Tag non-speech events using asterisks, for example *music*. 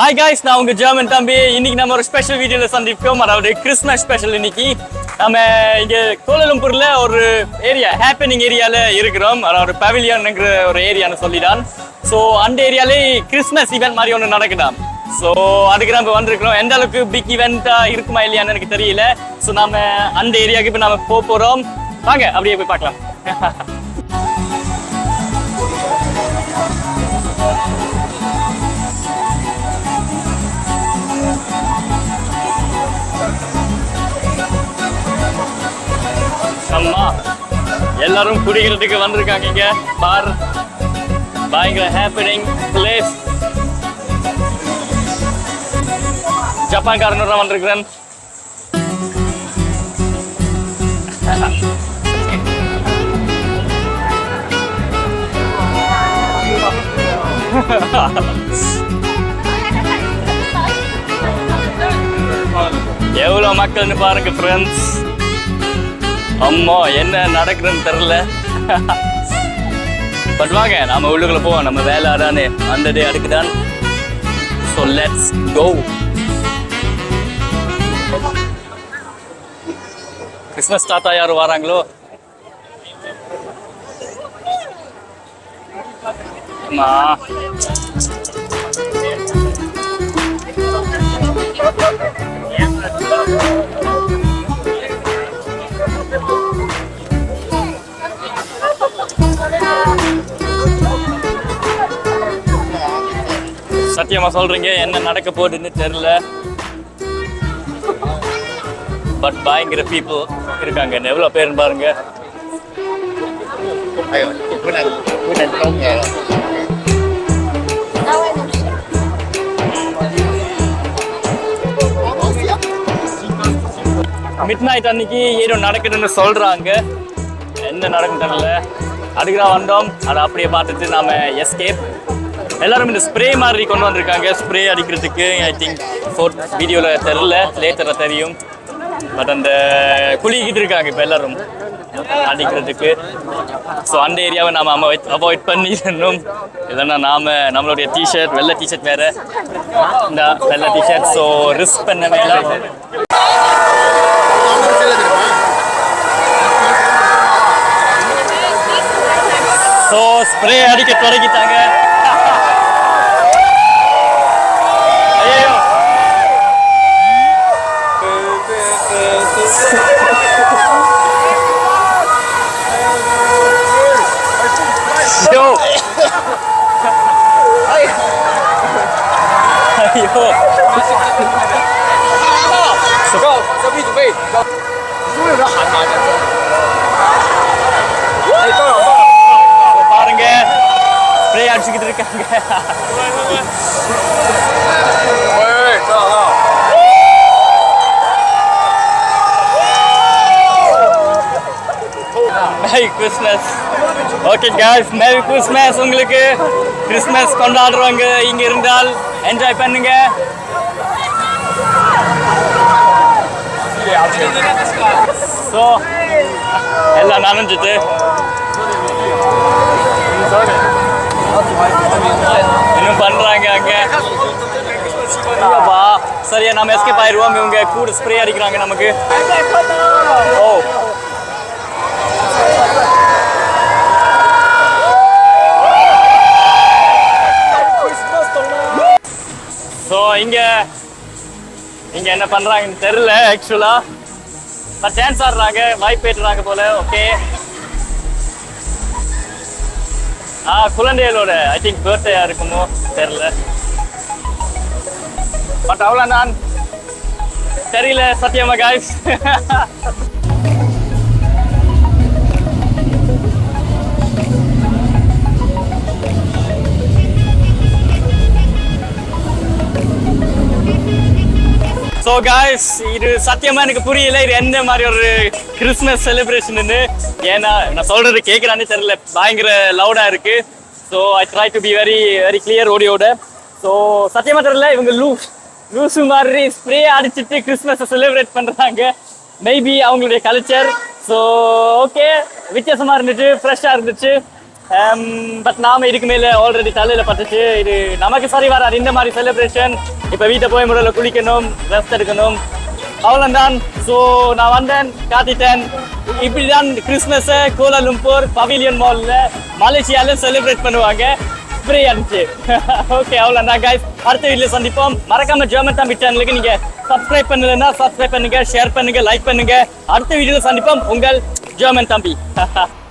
Hi guys நான் உங்க German தம்பி. இன்னைக்கு நம்ம ஒரு ஸ்பெஷல் வீடியோல சந்திப்போம். அதாவது கிறிஸ்மஸ் ஸ்பெஷல் இன்னைக்கு. நம்ம இங்க கோலலம்பூர்ல ஒரு ஏரியா ஹேப்பனிங் ஏரியால இருக்கிறோம். அதாவது பவிலியன்ங்கிற ஒரு ஏரியான்னு சொல்லிதான். ஸோ அந்த ஏரியாலே கிறிஸ்மஸ் ஈவெண்ட் மாதிரி ஒன்று நடக்குதாம். ஸோ அதுக்கு நம்ம வந்திருக்கிறோம். எந்த அளவுக்கு பிக் ஈவெண்ட்டா இருக்குமா இல்லையான்னு எனக்கு தெரியல. ஸோ நாம அந்த ஏரியாவுக்கு இப்போ நாம போக போறோம். வாங்க அப்படியே போய் பார்க்கலாம். *laughs* எல்லாரும் குடிக்கிறதுக்கு வந்திருக்காங்க இங்க பார் பயங்கர ஹேப்பனிங் பிளேஸ் ஜப்பான்காரனோட வந்திருக்கிறேன். எவ்வளவு மக்கள்னு பாருங்க ஃப்ரெண்ட்ஸ் அம்மா என்ன நடக்குதுன்னு தெரில பட் வாங்க நாம உள்ளுக்குள்ள போவோம். நம்ம வேலை அதானே. அந்த டே அடுக்குதான். ஸோ லெட்ஸ் கோ கிறிஸ்மஸ் தாத்தா யாரும் வராங்களோ? அம்மா. சத்தியமா சொல்றீங்க என்ன நடக்க போகுதுன்னு தெரியல. பட் பயங்கர பீப்புள் இருக்காங்க. எவ்வளோ பேர் பாருங்க. மிட் நைட் அன்னைக்கு ஏதோ நடக்குதுன்னு சொல்றாங்க. என்ன நடக்கும் தெரியல. அதுக்கு வந்தோம். அதை அப்படியே பார்த்துட்டு நாம எஸ்கேப் எல்லாரும் இந்த ஸ்ப்ரே மாதிரி கொண்டு வந்திருக்காங்க. ஸ்ப்ரே அடிக்கிறதுக்கு ஐ திங்க் ஃபோர்ட் வீடியோவில் தெரில லேட்டராக தெரியும். பட் அந்த குளிக்கிட்டு இருக்காங்க இப்போ எல்லாரும். அடிக்கிறதுக்கு. ஸோ அந்த ஏரியாவை நாம் அவாய்ட் அவாய்ட் பண்ணிடணும். இல்லைன்னா நாம நம்மளுடைய டிஷர்ட் வெள்ளை டிஷர்ட் வேற. இந்த வெள்ளை டிஷர்ட் ஸோ ரிஸ்க் பண்ண மேலே ஸோ ஸ்ப்ரே அடிக்க தொடங்கிட்டாங்க. 行。哎呦！哎呦！走吧，准备准备。是不是有人喊他呢？哎，到了到了，我发的给，不然要去给他干干。hi Christmas okay guys merry Christmas உங்களுக்கு கிறிஸ்மஸ் கொண்டாடுறவங்க இங்கே இருந்தால் என்ஜாய் பண்ணுங்க. ஸோ எல்லாம் நனைஞ்சிட்டு. இன்னும் பண்ணுறாங்க அங்கே. சரியா நம்ம எஸ்கேப் ஆயிடுவோம். இவங்க கூட ஸ்ப்ரே அடிக்கிறாங்க நமக்கு. ஓ இங்க என்ன பண்றாங்கன்னு தெரியல ஆக்சுவலா பட் டான்ஸ் ஆடுறாங்க வாய்ப்பு ஏற்றுறாங்க போல ஓகே ஆ குழந்தைகளோட ஐ திங்க் பர்த்டேயா இருக்குமோ தெரியல. பட் அவ்வளோ நான் தெரியல சத்தியமா காய்ஸ் *laughs* காய்ஸ் இது சத்தியமா எனக்கு புரியல. இது எந்த மாதிரி ஒரு கிறிஸ்மஸ் செலிப்ரேஷன் ஏன்னா நான் சொல்றது கேட்குறானே தெரியல. பயங்கர லவுடா இருக்கு. So I try to be very very clear ஓடியோட so சத்தியமா தெரியல இவங்க லூ லூசு மாதிரி ஸ்ப்ரே அடிச்சிட்டு கிறிஸ்மஸை செலிப்ரேட் பண்றாங்க. மேபி அவங்களுடைய கல்ச்சர் ஸோ ஓகே வித்தியாசமா இருந்துச்சு ஃப்ரெஷ்ஷாக இருந்துச்சு. Um, பட் நாம இதுக்கு மேல ஆல்ரெடி தலையில பட்டுச்சு. இது நமக்கு சரி வராது. இந்த மாதிரி செலிப்ரேஷன் இப்போ வீட்டை போய் முறையில் குளிக்கணும் ரெஸ்ட் எடுக்கணும். அவ்வளோதான் ஸோ நான் வந்தேன் காத்திட்டேன். இப்படிதான் கிறிஸ்மஸை கோலாலும்பூர் பவிலியன் மால்ல மலேசியால செலிப்ரேட் பண்ணுவாங்க. ஃப்ரீ அடிச்சு ஓகே *laughs* அவ்வளோதான் guys. அடுத்த வீட்டில் சந்திப்போம். மறக்காம ஜெர்மன் தம்பி சேனலுக்கு நீங்க சப்ஸ்கிரைப் பண்ணலன்னா சப்ஸ்கிரைப் பண்ணுங்க ஷேர் பண்ணுங்க லைக் பண்ணுங்க. அடுத்த வீடியோவில் சந்திப்போம். உங்கள் ஜெர்மன் தம்பி *laughs*